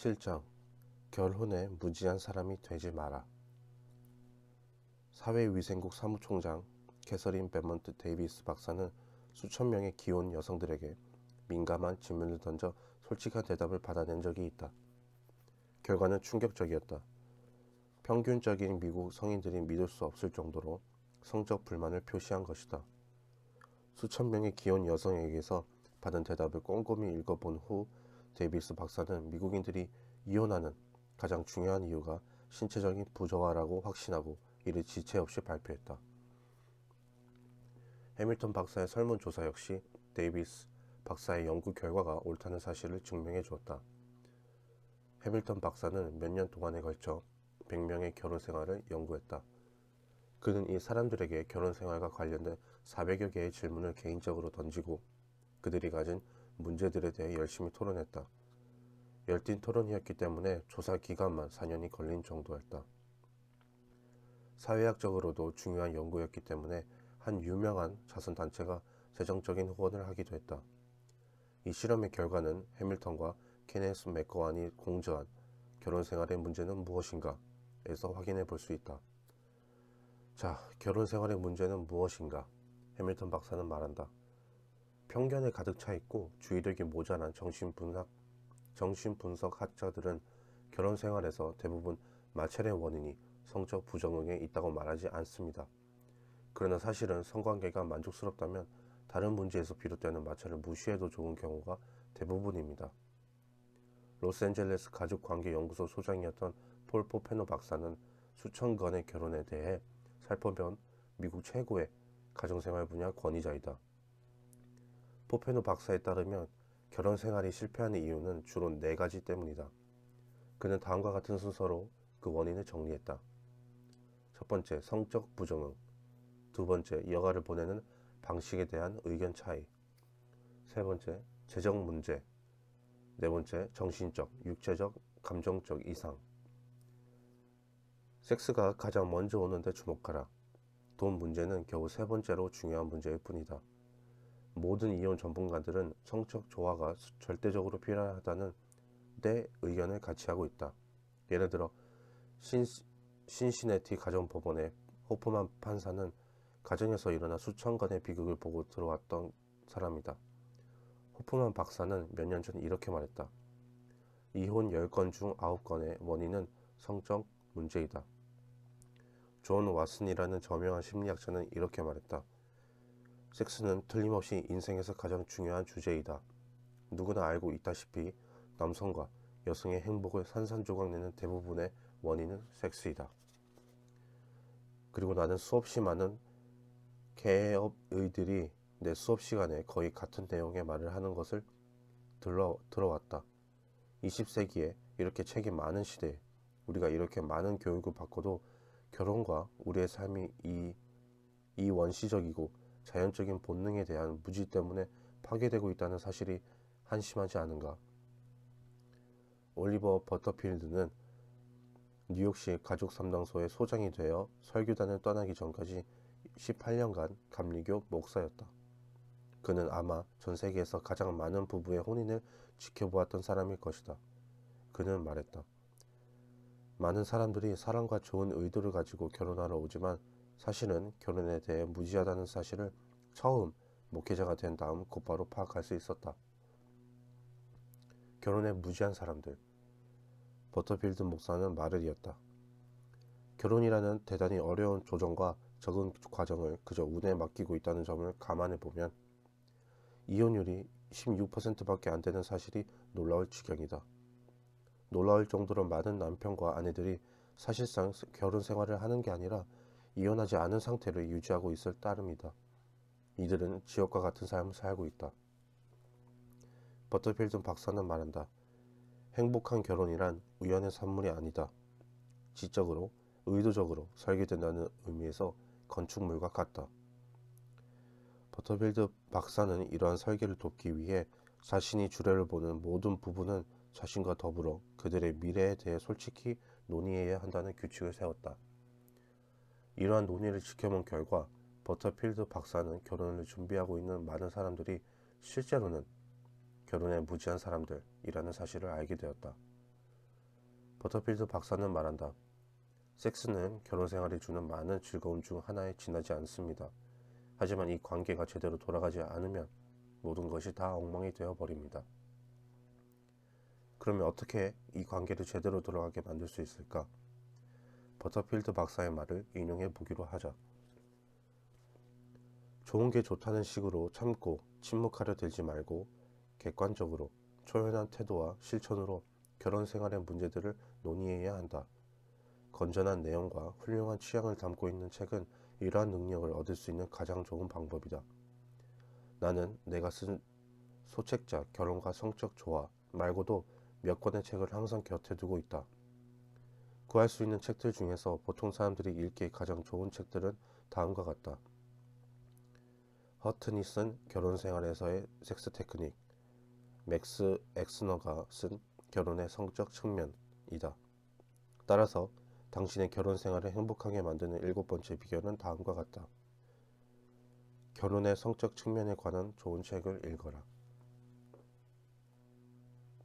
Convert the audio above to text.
7장 결혼에 무지한 사람이 되지 마라. 사회위생국 사무총장 캐서린 베먼트 데이비스 박사는 수천 명의 기혼 여성들에게 민감한 질문을 던져 솔직한 대답을 받아낸 적이 있다. 결과는 충격적이었다. 평균적인 미국 성인들이 믿을 수 없을 정도로 성적 불만을 표시한 것이다. 수천 명의 기혼 여성에게서 받은 대답을 꼼꼼히 읽어본 후 데이비스 박사는 미국인들이 이혼하는 가장 중요한 이유가 신체적인 부조화라고 확신하고 이를 지체 없이 발표했다. 해밀턴 박사의 설문조사 역시 데이비스 박사의 연구 결과가 옳다는 사실을 증명해 주었다. 해밀턴 박사는 몇 년 동안에 걸쳐 100명의 결혼 생활을 연구했다. 그는 이 사람들에게 결혼 생활과 관련된 400여 개의 질문을 개인적으로 던지고 그들이 가진 문제들에 대해 열심히 토론했다. 열띤 토론이었기 때문에 조사 기간만 4년이 걸린 정도였다. 사회학적으로도 중요한 연구였기 때문에 한 유명한 자선단체가 재정적인 후원을 하기도 했다. 이 실험의 결과는 해밀턴과 케네스 맥거완이 공저한 결혼 생활의 문제는 무엇인가 에서 확인해 볼 수 있다. 자, 결혼 생활의 문제는 무엇인가? 해밀턴 박사는 말한다. 편견에 가득 차 있고 주의력이 모자란 정신분석, 정신분석 학자들은 결혼 생활에서 대부분 마찰의 원인이 성적 부정응에 있다고 말하지 않습니다. 그러나 사실은 성관계가 만족스럽다면 다른 문제에서 비롯되는 마찰을 무시해도 좋은 경우가 대부분입니다. 로스앤젤레스 가족관계연구소 소장이었던 폴 포페노 박사는 수천 건의 결혼에 대해 살펴본 미국 최고의 가정생활 분야 권위자이다. 포페노 박사에 따르면 결혼 생활이 실패하는 이유는 주로 네 가지 때문이다. 그는 다음과 같은 순서로 그 원인을 정리했다. 첫 번째, 성적 부정응. 두 번째, 여가를 보내는 방식에 대한 의견 차이. 세 번째, 재정 문제. 네 번째, 정신적, 육체적, 감정적 이상. 섹스가 가장 먼저 오는데 주목하라. 돈 문제는 겨우 세 번째로 중요한 문제일 뿐이다. 모든 이혼 전문가들은 성적 조화가 절대적으로 필요하다는 내 의견을 같이 하고 있다. 예를 들어 신, 신시내티 가정법원의 호프만 판사는 가정에서 일어나 수천 건의 비극을 보고 들어왔던 사람이다. 호프만 박사는 몇 년 전 이렇게 말했다. 이혼 10건 중 9건의 원인은 성적 문제이다. 존 왓슨이라는 저명한 심리학자는 이렇게 말했다. 섹스는 틀림없이 인생에서 가장 중요한 주제이다. 누구나 알고 있다시피 남성과 여성의 행복을 산산조각 내는 대부분의 원인은 섹스이다. 그리고 나는 수없이 많은 개업의들이 내 수업 시간에 거의 같은 내용의 말을 하는 것을 들러, 들어왔다. 20세기에 이렇게 책이 많은 시대에 우리가 이렇게 많은 교육을 받고도 결혼과 우리의 삶이 이, 이 원시적이고 자연적인 본능에 대한 무지 때문에 파괴되고 있다는 사실이 한심하지 않은가. 올리버 버터필드는 뉴욕시 가족 상담소의 소장이 되어 설교단을 떠나기 전까지 18년간 감리교 목사였다. 그는 아마 전 세계에서 가장 많은 부부의 혼인을 지켜보았던 사람일 것이다. 그는 말했다. 많은 사람들이 사랑과 좋은 의도를 가지고 결혼하러 오지만 사실은 결혼에 대해 무지하다는 사실을 처음 목회자가 된 다음 곧바로 파악할 수 있었다. 결혼에 무지한 사람들. 버터필드 목사는 말을 이었다. 결혼이라는 대단히 어려운 조정과 적응 과정을 그저 운에 맡기고 있다는 점을 감안해 보면 이혼율이 16%밖에 안 되는 사실이 놀라울 지경이다. 놀라울 정도로 많은 남편과 아내들이 사실상 결혼 생활을 하는 게 아니라 이혼하지 않은 상태를 유지하고 있을 따름이다. 이들은 지옥과 같은 삶을 살고 있다. 버터필드 박사는 말한다. 행복한 결혼이란 우연의 산물이 아니다. 지적으로, 의도적으로 설계된다는 의미에서 건축물과 같다. 버터필드 박사는 이러한 설계를 돕기 위해 자신이 주례를 보는 모든 부부는 자신과 더불어 그들의 미래에 대해 솔직히 논의해야 한다는 규칙을 세웠다. 이러한 논의를 지켜본 결과 버터필드 박사는 결혼을 준비하고 있는 많은 사람들이 실제로는 결혼에 무지한 사람들이라는 사실을 알게 되었다. 버터필드 박사는 말한다. 섹스는 결혼 생활이 주는 많은 즐거움 중 하나에 지나지 않습니다. 하지만 이 관계가 제대로 돌아가지 않으면 모든 것이 다 엉망이 되어 버립니다. 그러면 어떻게 이 관계를 제대로 돌아가게 만들 수 있을까? 버터필드 박사의 말을 인용해 보기로 하자. 좋은 게 좋다는 식으로 참고 침묵하려 들지 말고 객관적으로 초연한 태도와 실천으로 결혼 생활의 문제들을 논의해야 한다. 건전한 내용과 훌륭한 취향을 담고 있는 책은 이러한 능력을 얻을 수 있는 가장 좋은 방법이다. 나는 내가 쓴 소책자 결혼과 성적 조화 말고도 몇 권의 책을 항상 곁에 두고 있다. 구할 수 있는 책들 중에서 보통 사람들이 읽기에 가장 좋은 책들은 다음과 같다. 허튼이 쓴 결혼 생활에서의 섹스 테크닉, 맥스 엑스너가 쓴 결혼의 성적 측면이다. 따라서 당신의 결혼 생활을 행복하게 만드는 일곱 번째 비결은 다음과 같다. 결혼의 성적 측면에 관한 좋은 책을 읽어라.